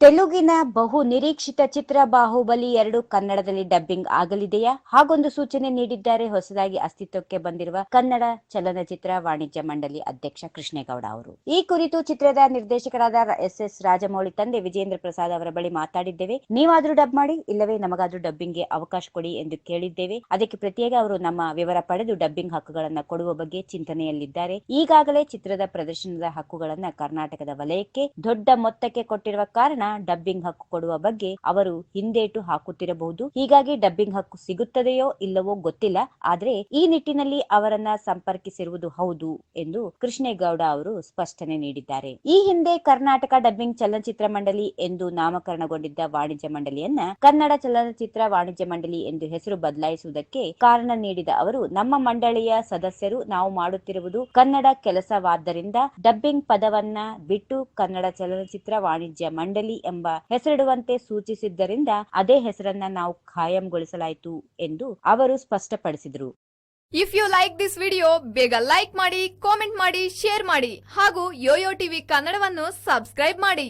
ತೆಲುಗಿನ ಬಹು ನಿರೀಕ್ಷಿತ ಚಿತ್ರ ಬಾಹುಬಲಿ ಎರಡು ಕನ್ನಡದಲ್ಲಿ ಡಬ್ಬಿಂಗ್ ಆಗಲಿದೆಯಾ? ಹಾಗೊಂದು ಸೂಚನೆ ನೀಡಿದ್ದಾರೆ. ಹೊಸದಾಗಿ ಅಸ್ತಿತ್ವಕ್ಕೆ ಬಂದಿರುವ ಕನ್ನಡ ಚಲನಚಿತ್ರ ವಾಣಿಜ್ಯ ಮಂಡಳಿ ಅಧ್ಯಕ್ಷ ಕೃಷ್ಣೇಗೌಡ ಅವರು. ಈ ಕುರಿತು ಚಿತ್ರದ ನಿರ್ದೇಶಕರಾದ ಎಸ್ ಎಸ್ ರಾಜಮೌಳಿ ತಂದೆ ವಿಜೇಂದ್ರ ಪ್ರಸಾದ್ ಅವರ ಬಳಿ ಮಾತಾಡಿದ್ದೇವೆ. ನೀವಾದ್ರೂ ಡಬ್ ಮಾಡಿ, ಇಲ್ಲವೇ ನಮಗಾದ್ರೂ ಡಬ್ಬಿಂಗ್ಗೆ ಅವಕಾಶ ಕೊಡಿ ಎಂದು ಕೇಳಿದ್ದೇವೆ. ಅದಕ್ಕೆ ಪ್ರತ್ಯೇಕ ಅವರು ನಮ್ಮ ವಿವರ ಪಡೆದು ಡಬ್ಬಿಂಗ್ ಹಕ್ಕುಗಳನ್ನು ಕೊಡುವ ಬಗ್ಗೆ ಚಿಂತನೆಯಲ್ಲಿದ್ದಾರೆ. ಈಗಾಗಲೇ ಚಿತ್ರದ ಪ್ರದರ್ಶನದ ಹಕ್ಕುಗಳನ್ನು ಕರ್ನಾಟಕದ ವಲಯಕ್ಕೆ ದೊಡ್ಡ ಮೊತ್ತಕ್ಕೆ ಕೊಟ್ಟಿರುವ ಕಾರಣ ಡಬ್ಬಿಂಗ್ ಹಕ್ಕು ಕೊಡುವ ಬಗ್ಗೆ ಅವರು ಹಿಂದೇಟು ಹಾಕುತ್ತಿರಬಹುದು. ಹೀಗಾಗಿ ಡಬ್ಬಿಂಗ್ ಹಕ್ಕು ಸಿಗುತ್ತದೆಯೋ ಇಲ್ಲವೋ ಗೊತ್ತಿಲ್ಲ. ಆದ್ರೆ ಈ ನಿಟ್ಟಿನಲ್ಲಿ ಅವರನ್ನ ಸಂಪರ್ಕಿಸಿರುವುದು ಹೌದು ಎಂದು ಕೃಷ್ಣೇಗೌಡ ಅವರು ಸ್ಪಷ್ಟನೆ ನೀಡಿದ್ದಾರೆ. ಈ ಹಿಂದೆ ಕರ್ನಾಟಕ ಡಬ್ಬಿಂಗ್ ಚಲನಚಿತ್ರ ಮಂಡಳಿ ಎಂದು ನಾಮಕರಣಗೊಂಡಿದ್ದ ವಾಣಿಜ್ಯ ಮಂಡಳಿಯನ್ನ ಕನ್ನಡ ಚಲನಚಿತ್ರ ವಾಣಿಜ್ಯ ಮಂಡಳಿ ಎಂದು ಹೆಸರು ಬದಲಾಯಿಸುವುದಕ್ಕೆ ಕಾರಣ ನೀಡಿದ ಅವರು, ನಮ್ಮ ಮಂಡಳಿಯ ಸದಸ್ಯರು ನಾವು ಮಾಡುತ್ತಿರುವುದು ಕನ್ನಡ ಕೆಲಸವಾದ್ದರಿಂದ ಡಬ್ಬಿಂಗ್ ಪದವನ್ನ ಬಿಟ್ಟು ಕನ್ನಡ ಚಲನಚಿತ್ರ ವಾಣಿಜ್ಯ ಮಂಡಳಿ ಎಂಬ ಹೆಸರಿಡುವಂತೆ ಸೂಚಿಸಿದ್ದರಿಂದ ಅದೇ ಹೆಸರನ್ನ ನಾವು ಖಾಯಂಗೊಳಿಸಲಾಯಿತು ಎಂದು ಅವರು ಸ್ಪಷ್ಟಪಡಿಸಿದರು. If you like this video ಬೇಗ ಲೈಕ್ ಮಾಡಿ ಕಾಮೆಂಟ್ ಮಾಡಿ ಶೇರ್ ಮಾಡಿ ಹಾಗೂ ಯೋಯೋ ಟಿವಿ ಕನ್ನಡವನ್ನು ಸಬ್ಸ್ಕ್ರೈಬ್ ಮಾಡಿ.